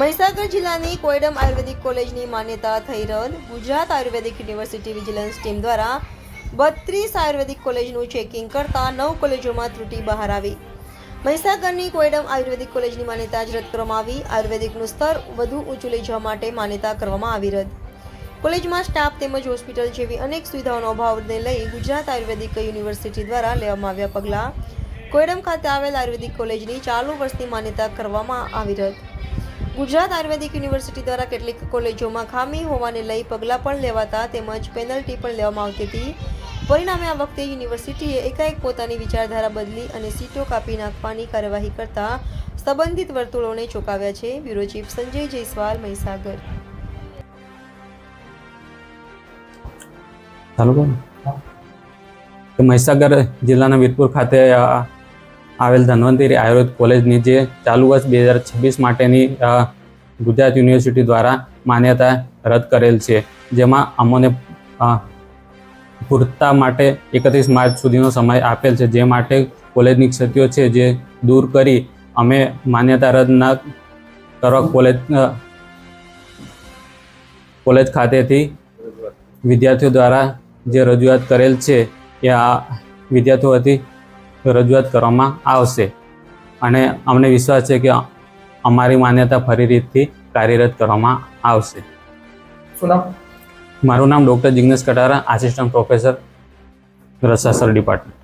મહીસાગર જિલ્લાની કોયડમ આયુર્વેદિક કોલેજની માન્યતા થઈ રદ. Gujarat Ayurvedic university vigilance team દ્વારા બત્રીસ આયુર્વેદિક કોલેજનું ચેકિંગ કરતા નવ કોલેજોમાં ત્રુટી બહાર આવી. મહીસાગરની કોયડમ આયુર્વેદિક કોલેજની માન્યતા જ રદ કરવામાં આવી. આયુર્વેદિકનું સ્તર વધુ ઊંચું લઈ જવા માટે માન્યતા કરવામાં આવી રદ. કોલેજમાં સ્ટાફ તેમજ હોસ્પિટલ જેવી અનેક સુવિધાઓનો અભાવને લઈ ગુજરાત આયુર્વેદિક યુનિવર્સિટી દ્વારા લેવામાં આવ્યા પગલાં. કોયડમ ખાતે આવેલ આયુર્વેદિક કોલેજની ચાલુ વર્ષની માન્યતા કરવામાં આવી રદ. ગુજરાત આયુર્વેદિક યુનિવર્સિટી દ્વારા કેટલીક કોલેજોમાં ખામી હોવાને લઈ પગલાં પણ લેવાતા તેમજ પેનલ્ટી પણ લેવામાં આવતી હતી. પરિણામે આ વખતે યુનિવર્સિટીએ એકાએક પોતાની વિચારધારા બદલી અને સીટો કાપી નાખવાની કાર્યવાહી કરતા સંબંધિત વર્તુળોને ચોંકાવ્યા છે. Bureau chief Sanjay Jaiswal, Mahisagar. Mahisagar જિલ્લાના વીરપુર ખાતે આવેલ ધન્વંતરી આયુર્વેદ કોલેજની જે ચાલુ વર્ષ બે હજાર છવ્વીસ માટેની ગુજરાત યુનિવર્સિટી દ્વારા માન્યતા રદ કરેલ છે. જેમાં અમોને પૂરતા માટે એકત્રીસ માર્ચ સુધીનો સમય આપેલ છે. જે માટે કોલેજની ક્ષતિઓ છે જે દૂર કરી અમે માન્યતા રદ ન કરવા કોલેજ કોલેજ ખાતેથી વિદ્યાર્થીઓ દ્વારા જે રજૂઆત કરેલ છે એ આ વિદ્યાર્થીઓ વતી રજૂઆત કરવામાં આવશે. અને અમને વિશ્વાસ છે કે અમારી માન્યતા ફરી રીતથી કાર્યરત કરવામાં આવશે. મારું નામ doctor Jignesh Katara assistant professor રસાસર department.